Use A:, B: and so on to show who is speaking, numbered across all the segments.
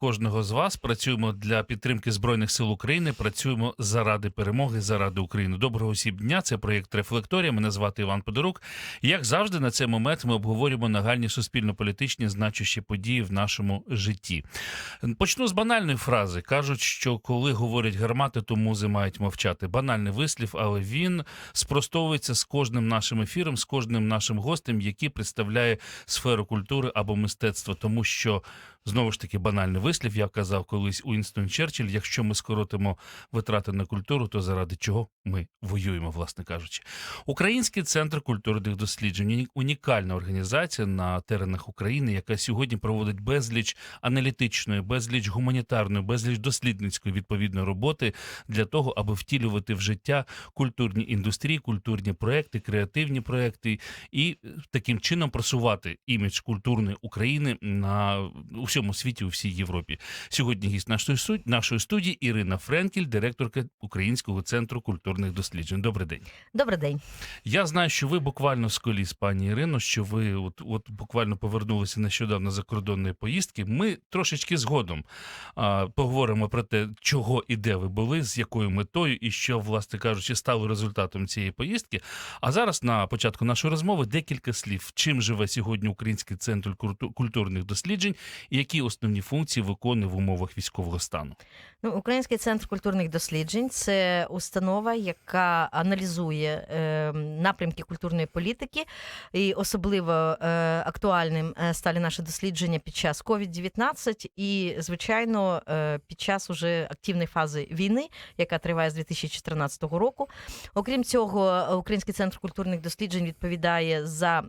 A: Кожного з вас. Працюємо для підтримки збройних сил України. Працюємо заради перемоги, заради України. Доброго усім дня. Це проєкт Рефлекторія. Мене звати Іван Подорук. Як завжди, на цей момент ми обговорюємо нагальні суспільно-політичні значущі події в нашому житті. Почну з банальної фрази. кажуть, що коли говорять гармати, то музи мають мовчати. Банальний вислів, але він спростовується з кожним нашим ефіром, з кожним нашим гостем, який представляє сферу культури або мистецтва, тому що Знову ж таки, банальний вислів, я казав колись Уінстон Черчилль, якщо ми скоротимо витрати на культуру, то заради чого ми воюємо, власне кажучи. Український центр культурних досліджень унікальна організація на теренах України, яка сьогодні проводить безліч аналітичної, безліч гуманітарної, безліч дослідницької відповідної роботи для того, аби втілювати в життя культурні індустрії, культурні проекти, креативні проекти і таким чином просувати імідж культурної України на у всьому світі, у всій Європі. Сьогодні гість нашої суд нашої студії Ірина Френкель, директорка Українського центру культурних досліджень. Добрий день.
B: Добрий день.
A: Я знаю, що ви буквально з коліс, пані Ірино, що ви от от буквально повернулися нещодавно закордонної поїздки. Ми трошечки згодом а, поговоримо про те, чого і де ви були, з якою метою, і що, власне кажучи, стало результатом цієї поїздки. А зараз на початку нашої розмови декілька слів. Чим живе сьогодні Український центр культурних досліджень і які основні функції виконує в умовах військового стану?
B: Ну, Український центр культурних досліджень це установа, яка аналізує е, напрямки культурної політики, і особливо е, актуальним е, стали наші дослідження під час COVID-19 і, звичайно, е, під час уже активної фази війни, яка триває з 2014 року. Окрім цього, Український центр культурних досліджень відповідає за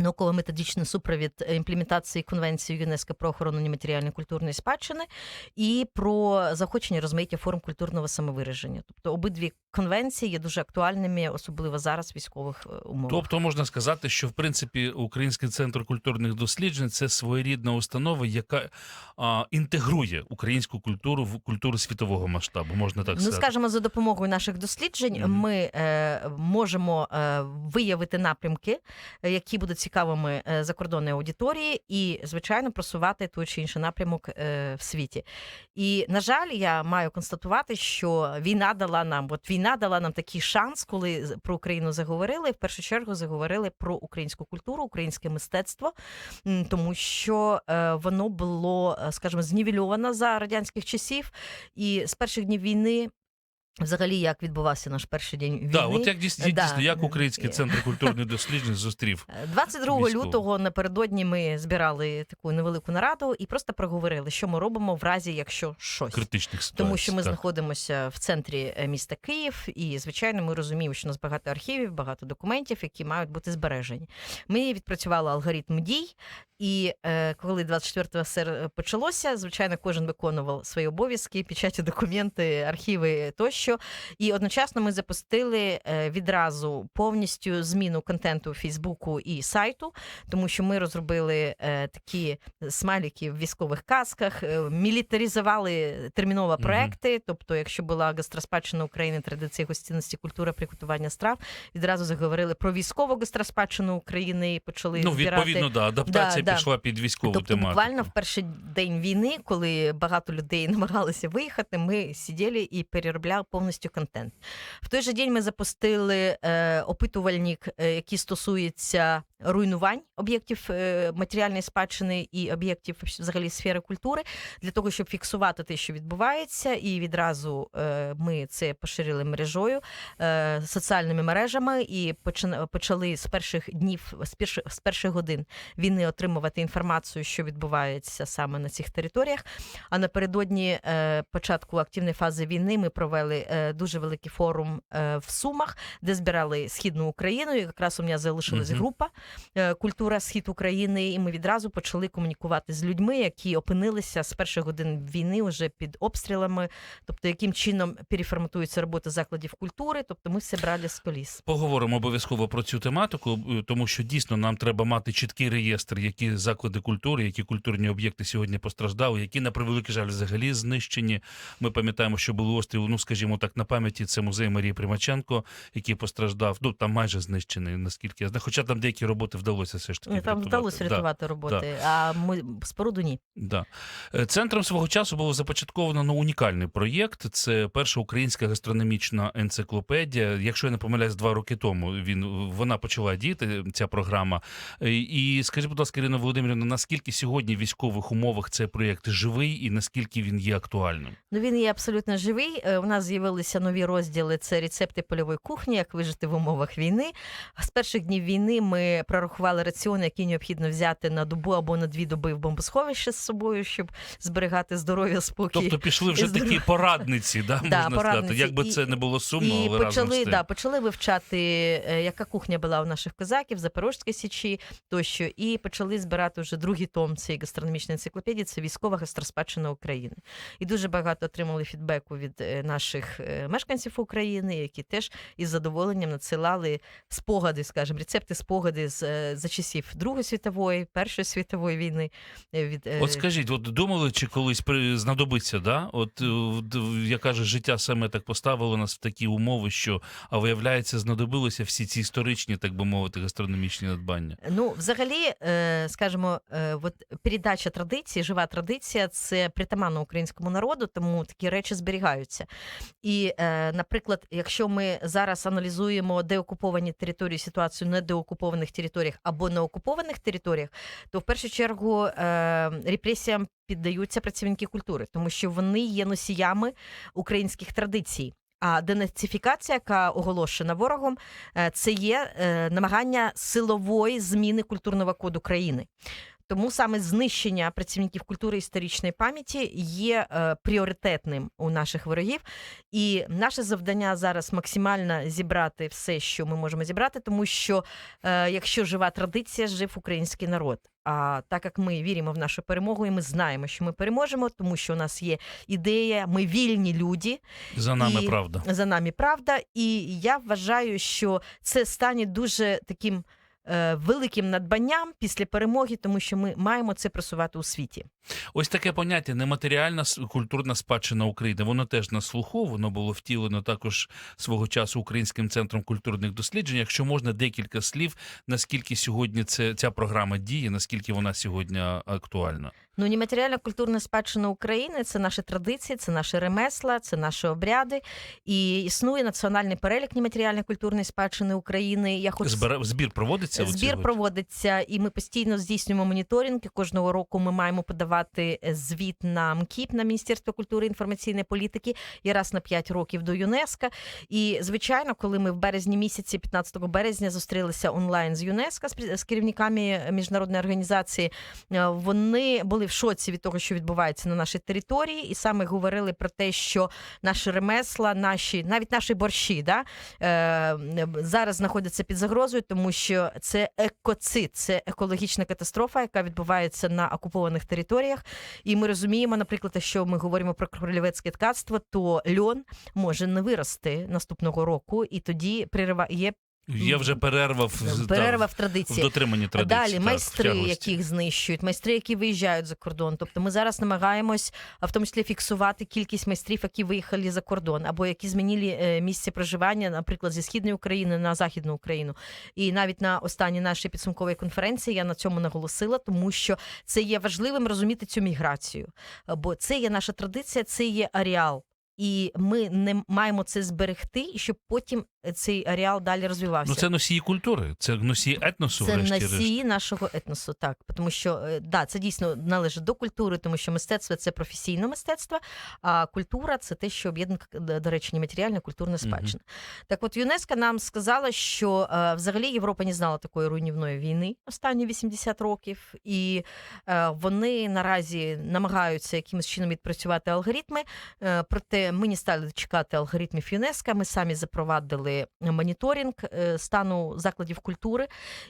B: Науково-методичний супровід імплементації конвенції ЮНЕСКО про охорону нематеріальної культурної спадщини і про заохочення розмаїття форм культурного самовираження. Тобто обидві конвенції є дуже актуальними, особливо зараз в військових е, умовах.
A: Тобто можна сказати, що в принципі Український центр культурних досліджень це своєрідна установа, яка а, інтегрує українську культуру в культуру світового масштабу. Можна так
B: Ну,
A: сказати.
B: скажімо, за допомогою наших досліджень
A: Мгм.
B: ми е, можемо е, виявити напрямки, е, які будуть цікавими е, закордонної аудиторії, і, звичайно, просувати той чи інший напрямок е, в світі. І, на жаль, я маю констатувати, що війна дала нам, от війна дала нам такий шанс, коли про Україну заговорили. В першу чергу заговорили про українську культуру, українське мистецтво, тому що е, воно було, скажімо, знівельовано за радянських часів. І з перших днів війни, взагалі, як відбувався наш перший день війни.
A: Да, от як дійсно,
B: Да.
A: дійсно, як Український центр культурних досліджень зустрів
B: 22
A: Військово.
B: лютого напередодні ми збирали таку невелику нараду і просто проговорили, що ми робимо в разі, якщо щось.
A: критичних ситуацій.
B: Тому що ми
A: так.
B: знаходимося в центрі е, міста Київ, і звичайно, ми розуміємо, що у нас багато архівів, багато документів, які мають бути збережені. Ми відпрацювали алгоритм дій, і е, коли 24 сер почалося, звичайно, кожен виконував свої обов'язки, печаті документи, архіви тощо. І одночасно ми запустили е, відразу повністю зміну контенту Фейсбуку і сайту, тому що ми розробили е, такі смайлики в військових касках, е, мілітаризували терміново проекти. Тобто, якщо була гастроспадщина України, традиції гостинності, культура, приготування страв, відразу заговорили про військову гастроспадщину України і почали
A: Ну,
B: збирати.
A: відповідно, да, адаптація
B: Да, да.
A: пішла під військову
B: Тобто,
A: тематику.
B: буквально в перший день війни, коли багато людей намагалися виїхати, ми сиділи і переробляли повністю контент. В той же день ми запустили е, опитувальник, е, який стосується руйнувань об'єктів е, матеріальної спадщини і об'єктів взагалі сфери культури, для того, щоб фіксувати те, що відбувається, і відразу е, ми це поширили мережою, е, соціальними мережами, і почали з перших днів, з перших, з перших годин війни отримувати інформацію, що відбувається саме на цих територіях. А напередодні е, початку активної фази війни ми провели е, дуже великий форум е, в Сумах, де збирали східну Україну. І якраз у мене залишилась група е, Культура Схід України. І ми відразу почали комунікувати з людьми, які опинилися з перших годин війни вже під обстрілами. Тобто, яким чином переформатується робота закладів культури. Тобто, ми все брали з коліс.
A: Поговоримо обов'язково про цю тематику, тому що дійсно нам треба мати чіткий реєстр, які заклади культури, які культурні об'єкти сьогодні постраждали, які на превеликий жаль взагалі знищені. Ми пам'ятаємо, що були остріли, ну скажімо, скажімо так, на пам'яті це музей Марії Примаченко, який постраждав. Ну там майже знищений, наскільки я знаю. Хоча там деякі роботи вдалося все ж таки.
B: Там
A: врятувати.
B: вдалося
A: Да.
B: рятувати роботи, а ми споруду ні.
A: Да. Е, Центром свого часу було започатковано ну, унікальний проєкт. Це перша українська гастрономічна енциклопедія. Якщо я не помиляюсь, два роки тому він вона почала діяти, ця програма. Е, І скажіть, будь ласка, Ірина Володимирівна, наскільки сьогодні в військових умовах цей проєкт живий і наскільки він є актуальним?
B: Ну він є абсолютно живий. Е, У нас з'явилися нові розділи: це рецепти польової кухні, як вижити в умовах війни. З перших днів війни ми прорахували раціони, які необхідно взяти на добу або на дві доби в бомбосховище з собою, щоб зберігати здоров'я, спокій.
A: Тобто пішли вже
B: здоров-
A: такі порадниці, да, можна сказати.
B: порадниці.
A: Як би це не було сумно,
B: і
A: але разом з
B: почали,
A: тим.
B: да, почали вивчати, е, яка кухня була у наших козаків, Запорожській січі тощо, і почали збирати вже другий том цієї гастрономічної енциклопедії. Це військова гастроспадщина України. І дуже багато отримали фідбеку від е, наших е, мешканців України, які теж із задоволенням надсилали спогади, скажімо, рецепти спогади з е, за часів Другої світової, Першої світової війни. е, Від е,
A: От скажіть, от думали, чи колись знадобиться, да? От я кажу, життя саме так поставило нас в такі умови, що а виявляється, знадобилися всі ці історичні, так би мовити, гастрономічні надбання.
B: Ну, взагалі, скажімо, от передача традиції, жива традиція це притаманно українському народу, тому такі речі зберігаються. І, е, наприклад, якщо ми зараз аналізуємо деокуповані території, ситуацію на деокупованих територіях або на окупованих територіях, то в першу чергу е, репресіям піддаються працівники культури, тому що вони є носіями українських традицій. А денацифікація, яка оголошена ворогом, е, це є намагання силової зміни культурного коду країни. Тому саме знищення працівників культури і історичної пам'яті є е, пріоритетним у наших ворогів. І наше завдання зараз максимально зібрати все, що ми можемо зібрати, тому що е, якщо жива традиція, жив український народ. А так як ми віримо в нашу перемогу, і ми знаємо, що ми переможемо, тому що у нас є ідея, ми вільні люди,
A: За нами
B: І-
A: правда.
B: за нами правда. І я вважаю, що це стане дуже таким великим надбанням після перемоги, тому що ми маємо це просувати у світі.
A: Ось таке поняття нематеріальна культурна спадщина України. Воно теж на слуху, воно було втілено також свого часу Українським центром культурних досліджень. Якщо можна декілька слів, наскільки сьогодні це ця програма діє, наскільки вона сьогодні актуальна?
B: Ну, нематеріальна культурна спадщина України це наші традиції, це наші ремесла, це наші обряди. І існує національний перелік нематеріальної культурної спадщини України. Я хочу
A: Збира... Збір проводиться
B: Збір проводиться, і ми постійно здійснюємо моніторинг. І Кожного року ми маємо подавати е, звіт на МКІП, на Міністерство культури і інформаційної політики, і раз на 5 років до ЮНЕСКО. І звичайно, коли ми в березні місяці, 15 березня, зустрілися онлайн з ЮНЕСКО з керівниками міжнародної організації, е, вони були в шоці від того, що відбувається на нашій території, і саме говорили про те, що наші ремесла, наші навіть наші борщі, да, е, зараз знаходяться під загрозою, тому що це екоцид, це екологічна катастрофа, яка відбувається на окупованих територіях. І ми розуміємо, наприклад, що ми говоримо про кролівецьке ткацтво, то льон може не вирости наступного року, і тоді прерива є
A: Є вже перерва в, да,
B: перерва в
A: в
B: традиції. Далі
A: так,
B: майстри,
A: в
B: яких знищують, майстри, які виїжджають за кордон. Тобто ми зараз намагаємось, а в тому числі фіксувати кількість майстрів, які виїхали за кордон, або які змінили е, місце проживання, наприклад, зі східної України на західну Україну. І навіть на останній нашій підсумковій конференції я на цьому наголосила, тому що це є важливим розуміти цю міграцію. Бо це є наша традиція, це є ареал. І ми не маємо це зберегти, і щоб потім цей ареал далі розвивався.
A: Ну це носії культури, це носії етносу,
B: Це носії нашого етносу, так тому що е, да, це дійсно належить до культури, тому що мистецтво це професійне мистецтво, а культура це те, що об'єднує до речі, нематеріальна культурна спадщина. Так, от ЮНЕСКО нам сказала, що е, взагалі Європа не знала такої руйнівної війни останні 80 років, і е, вони наразі намагаються якимось чином відпрацювати алгоритми. Е, проте ми не стали чекати алгоритмів ЮНЕСКО. Ми самі запровадили моніторинг е, стану закладів культури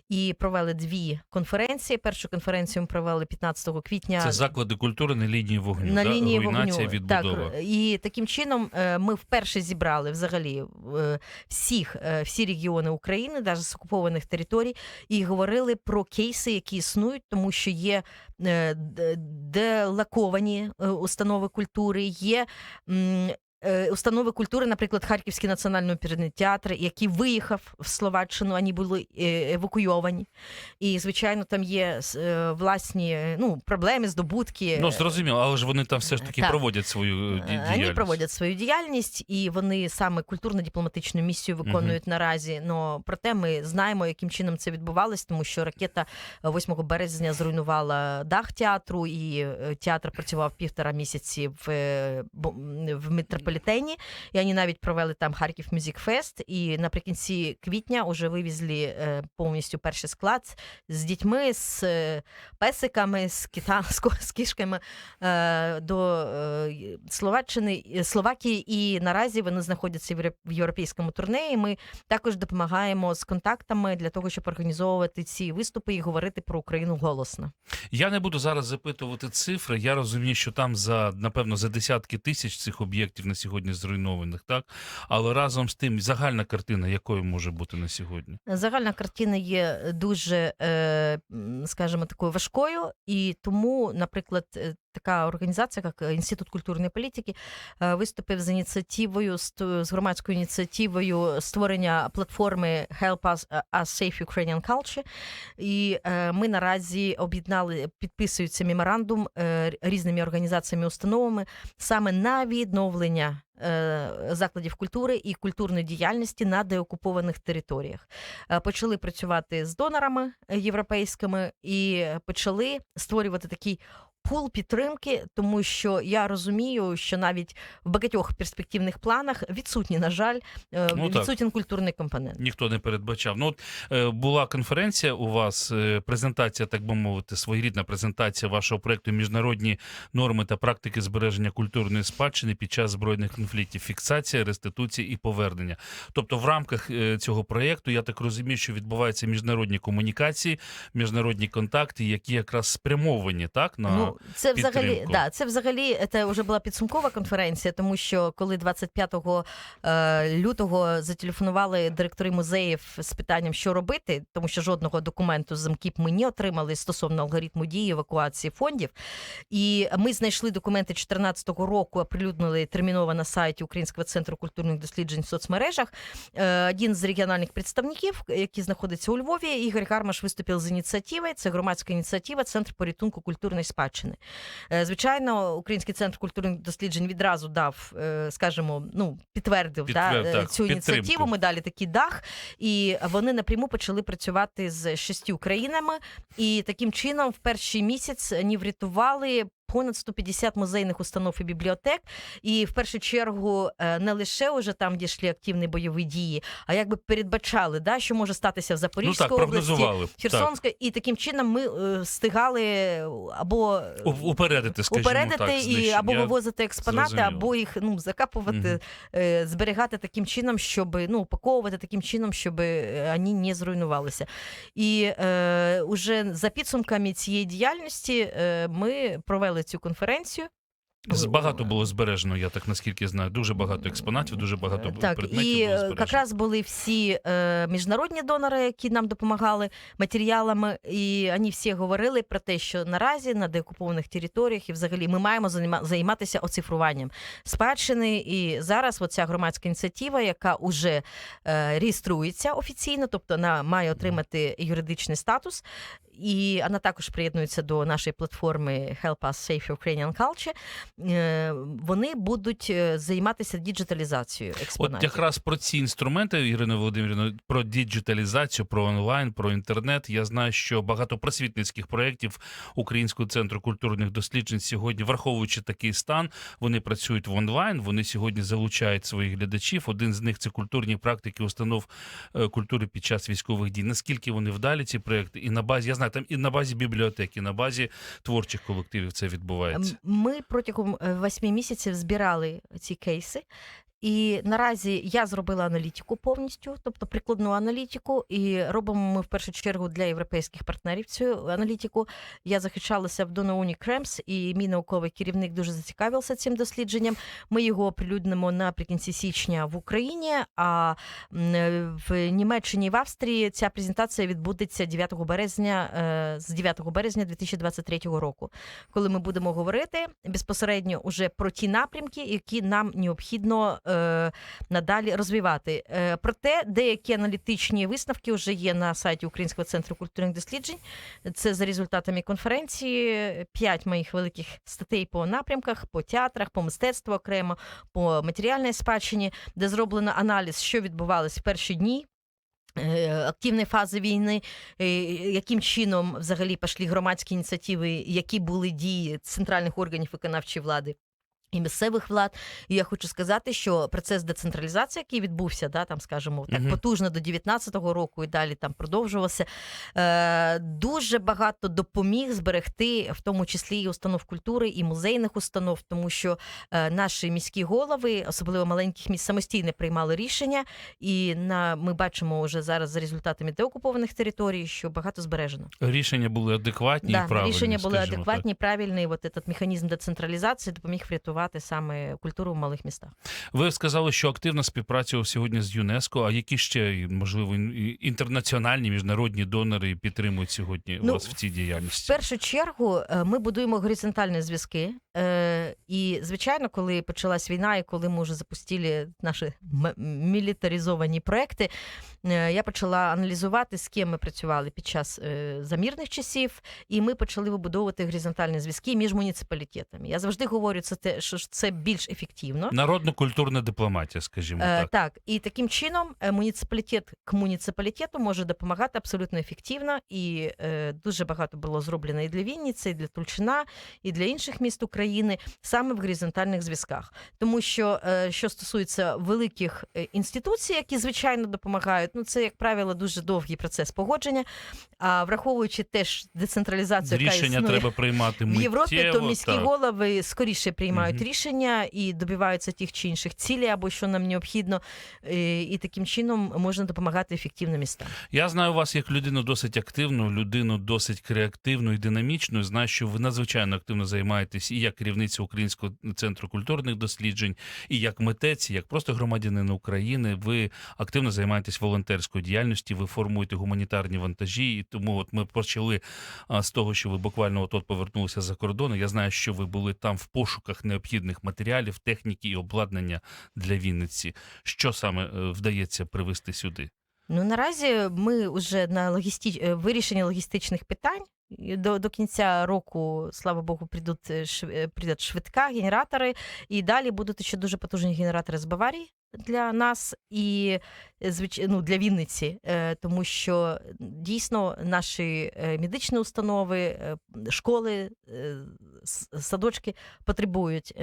B: і провели дві конференції. Першу конференцію ми провели 15 квітня.
A: Це заклади культури на лінії вогню.
B: на
A: да?
B: лінії
A: Руйнація,
B: вогню.
A: відбудова.
B: Так, і таким чином е, ми вперше зібрали взагалі е, всіх, е, всі регіони України, навіть з окупованих територій, і говорили про кейси, які існують, тому що є е, д- е, установи культури, є установи культури, наприклад, Харківський національний оперний театр, який виїхав в Словаччину, вони були е, евакуйовані. І, звичайно, там є е, власні е, ну, проблеми, здобутки.
A: Ну зрозуміло, але ж вони там все ж таки
B: Так.
A: проводять свою е,
B: Е,
A: діяльність.
B: Вони проводять свою діяльність, і вони саме культурно-дипломатичну місію виконують наразі. Но проте ми знаємо, яким чином це відбувалось, тому що ракета е, 8 березня зруйнувала дах театру, і е, театр працював півтора місяці в, е, в метрополітені. І вони навіть провели там Харків Мюзик Фест. І наприкінці квітня вже вивезли е, повністю перший склад з дітьми, з е, песиками, з кита, з кішками е, до Словаччини, Словакії, і наразі вони знаходяться в європейському турне. І ми також допомагаємо з контактами для того, щоб організовувати ці виступи і говорити про Україну голосно.
A: Я не буду зараз запитувати цифри. Я розумію, що там за напевно за десятки тисяч цих об'єктів на сьогодні зруйнованих, так але разом з тим загальна картина, якою може бути на сьогодні?
B: Загальна картина є дуже, е, скажімо, такою важкою, і тому, наприклад, е, така організація, як Інститут культурної політики, е, виступив з ініціативою з громадською ініціативою створення платформи Help Us, е, Us Safe Ukrainian Culture. І ми наразі об'єднали, підписується меморандум різними організаціями, установами саме на відновлення. Закладів культури і культурної діяльності на деокупованих територіях почали працювати з донорами європейськими і почали створювати такий пул підтримки, тому що я розумію, що навіть в багатьох перспективних планах відсутні, на жаль, е,
A: Ну, так.
B: культурний компонент.
A: Ніхто не передбачав. Ну от е, була конференція у вас, е, презентація, так би мовити, своєрідна презентація вашого проекту Міжнародні норми та практики збереження культурної спадщини під час збройних конфліктів, фіксація, реституція і повернення. Тобто, в рамках цього проєкту я так розумію, що відбуваються міжнародні комунікації, міжнародні контакти, які якраз спрямовані так на
B: Ну, це взагалі,
A: підтримку.
B: да, це взагалі це вже була підсумкова конференція, тому що коли 25 е, лютого зателефонували директори музеїв з питанням, що робити, тому що жодного документу з МКІП ми не отримали стосовно алгоритму дії евакуації фондів. І ми знайшли документи 2014 року, оприлюднили терміново на сайті Українського центру культурних досліджень в соцмережах. Е, Один з регіональних представників, який знаходиться у Львові, Ігор Гармаш виступив з ініціативою. Це громадська ініціатива Центр порятунку культурної спадщини. Е, Звичайно, Український центр культурних досліджень відразу дав, е, скажімо, ну підтвердив
A: Підтвер-
B: да, е,
A: так,
B: цю
A: підтримку.
B: ініціативу. Ми дали такий дах, і вони напряму почали працювати з шістю країнами. І таким чином, в перший місяць ні врятували. Понад 150 музейних установ і бібліотек, і в першу чергу е, не лише уже там, де йшли активні бойові дії, а якби передбачали, да, що може статися в
A: ну
B: Запорізькій
A: так,
B: області,
A: прогнозували. Так.
B: І таким чином ми е, встигали або
A: Упередити, скажімо
B: упередити
A: так,
B: і або вивозити експонати,
A: зрозумів.
B: або їх ну закапувати, е, зберігати таким чином, щоб ну упаковувати таким чином, щоб вони не зруйнувалися. І е, уже за підсумками цієї діяльності е, ми провели цю конференцію.
A: З- Багато було збережено, я так наскільки знаю. Дуже багато експонатів, дуже багато
B: Е, так,
A: предметів
B: і
A: було
B: е,
A: збережено.
B: якраз були всі е, міжнародні донори, які нам допомагали матеріалами, і вони всі говорили про те, що наразі на деокупованих територіях і взагалі ми маємо займа- займатися оцифруванням спадщини. І зараз оця громадська ініціатива, яка вже е, реєструється офіційно, тобто вона має отримати юридичний статус. І вона також приєднується до нашої платформи Help Us Safe Ukrainian Culture. Е, Вони будуть е, займатися діджиталізацією експонатів.
A: От якраз про ці інструменти, Ірина Володимирівна, про діджиталізацію, про онлайн, про інтернет. Я знаю, що багато просвітницьких проєктів Українського центру культурних досліджень сьогодні, враховуючи такий стан, вони працюють в онлайн. Вони сьогодні залучають своїх глядачів. Один з них це культурні практики установ е, культури під час військових дій. Наскільки вони вдалі ці проєкти, і на базі я знаю, там і на базі бібліотеки, і на базі творчих колективів це відбувається.
B: Ми протягом е, восьми місяців збирали ці кейси. І наразі я зробила аналітику повністю, тобто прикладну аналітику, і робимо ми в першу чергу для європейських партнерів цю аналітику. Я захищалася в Донауні Кремс, і мій науковий керівник дуже зацікавився цим дослідженням. Ми його оприлюднимо наприкінці січня в Україні. А в Німеччині і в Австрії ця презентація відбудеться 9 березня е, з 9 березня 2023 року, коли ми будемо говорити безпосередньо уже про ті напрямки, які нам необхідно е, надалі розвивати. Е, проте деякі аналітичні висновки вже є на сайті Українського центру культурних досліджень. Це за результатами конференції. П'ять моїх великих статей по напрямках, по театрах, по мистецтву окремо, по матеріальній спадщині, де зроблено аналіз, що відбувалось в перші дні. е, Активної фази війни, е, яким чином взагалі пішли громадські ініціативи, які були дії центральних органів виконавчої влади і місцевих влад. І я хочу сказати, що процес децентралізації, який відбувся, да, там, скажімо, так
A: Мгм.
B: потужно до 19-го року і далі там продовжувався, е, дуже багато допоміг зберегти, в тому числі і установ культури, і музейних установ, тому що е, наші міські голови, особливо маленьких міст, самостійно приймали рішення, і на ми бачимо вже зараз за результатами деокупованих територій, що багато збережено.
A: Рішення були адекватні
B: Да,
A: і правильні.
B: рішення були
A: скажімо так.
B: адекватні, правильні. І от этот механізм децентралізації допоміг врятувати саме культуру в малих містах.
A: Ви сказали, що активна співпраця сьогодні з ЮНЕСКо. А які ще можливо інтернаціональні міжнародні донори підтримують сьогодні
B: Ну,
A: вас в цій
B: В
A: діяльності?
B: першу чергу е, ми будуємо горизонтальні зв'язки. Е, І, звичайно, коли почалась війна, і коли ми вже запустили наші мілітаризовані проекти, е, я почала аналізувати, з ким ми працювали під час е, замірних часів, і ми почали вибудовувати горизонтальні зв'язки між муніципалітетами. Я завжди говорю, це те, що це більш ефективно.
A: Народно-культурна дипломатія, скажімо
B: Е,
A: так.
B: так, і таким чином е, муніципалітет к муніципалітету може допомагати абсолютно ефективно, і е, дуже багато було зроблено і для Вінниці, і для Тульчина, і для інших міст України саме в горизонтальних зв'язках. Тому що е, що стосується великих е, інституцій, які звичайно допомагають, ну це як правило дуже довгий процес погодження. А враховуючи теж децентралізацію, яка
A: Рішення
B: існує
A: треба приймати
B: в. Європі, то міські
A: так.
B: голови скоріше приймають
A: Мгм.
B: рішення і добиваються тих чи інших цілей, або що нам необхідно, е, і таким чином можна допомагати ефективно містам.
A: Я знаю вас як людину досить активну, людину досить креативну і динамічну. Знаю, що ви надзвичайно активно займаєтесь і як керівниця Українського центру культурних досліджень, і як митець, і як просто громадянин України. Ви активно займаєтесь волонтерською діяльністю, ви формуєте гуманітарні вантажі. І тому от ми почали з того, що ви буквально от, повернулися за кордону. Я знаю, що ви були там в пошуках необхідних матеріалів, техніки і обладнання для Вінниці. Що саме е, вдається привезти сюди?
B: Ну наразі ми вже на логістич... вирішення логістичних питань. До, до кінця року, слава Богу, прийдуть е, е, прийдуть швидка, генератори, і далі будуть ще дуже потужні генератори з Баварії для нас і е, ну, для Вінниці, е, тому що дійсно наші е, медичні установи, школи, садочки потребують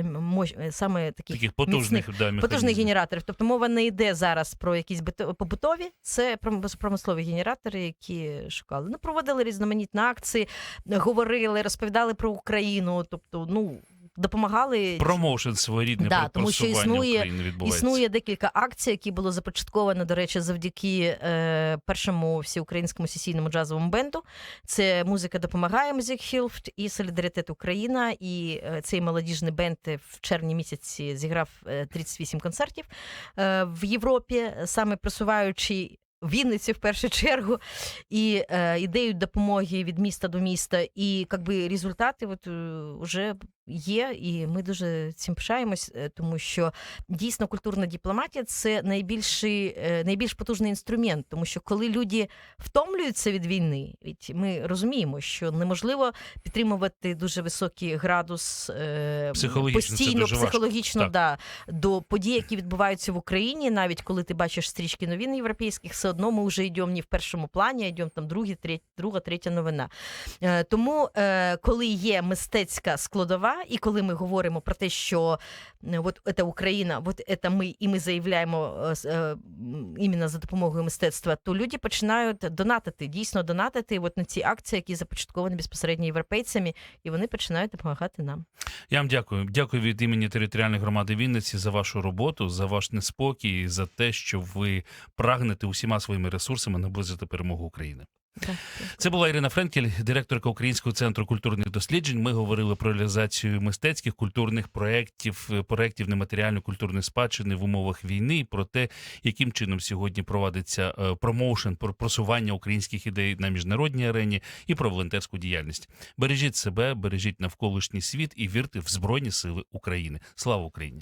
B: саме таких,
A: Таких потужних да,
B: потужних генераторів. Тобто мова не йде зараз про якісь побутові, це промислові генератори, які шукали. Ну, проводили різноманітні акції, говорили, розповідали про Україну. Тобто, ну. Допомагали
A: Промоушен своєрідне
B: Да, тому що існує-
A: України відбувається.
B: Існує декілька акцій, які було започатковано, до речі, завдяки е, першому всеукраїнському сесійному джазовому бенду. Це музика допомагає Music Hilft і Солідаритет Україна. І е, цей молодіжний бенд в червні місяці зіграв е, 38 концертів е, в Європі, саме просуваючи. Вінниці в першу чергу і е, ідею допомоги від міста до міста, і якби результати от, е, вже є, і ми дуже цим пишаємось, е, тому що дійсно культурна дипломатія це найбільший, е, найбільш потужний інструмент, тому що коли люди втомлюються від війни, від ми розуміємо, що неможливо підтримувати дуже високий градус е,
A: Психологічно
B: постійно,
A: дуже
B: психологічно
A: Так.
B: да, до подій, які відбуваються в Україні, навіть коли ти бачиш стрічки новин європейських, все одно ми вже йдемо не в першому плані, а йдемо там другі, третя, друга, третя новина. Е, Тому, е, коли є мистецька складова, і коли ми говоримо про те, що е, от це Україна, от це ми, і ми заявляємо іменно за допомогою мистецтва, то люди починають донатити, дійсно донатити от на ці акції, які започатковані безпосередньо європейцями, і вони починають допомагати нам.
A: Я вам дякую. Дякую від імені територіальної громади Вінниці за вашу роботу, за ваш неспокій, за те, що ви прагнете усіма своїми ресурсами наблизити перемогу України. Це була Ірина Френкель, директорка Українського центру культурних досліджень. Ми говорили про реалізацію мистецьких культурних проєктів, е, проєктів нематеріальної культурної спадщини в умовах війни, і про те, яким чином сьогодні проводиться е, промоушен, про просування українських ідей на міжнародній арені і про волонтерську діяльність. Бережіть себе, бережіть навколишній світ і вірте в Збройні Сили України. Слава Україні!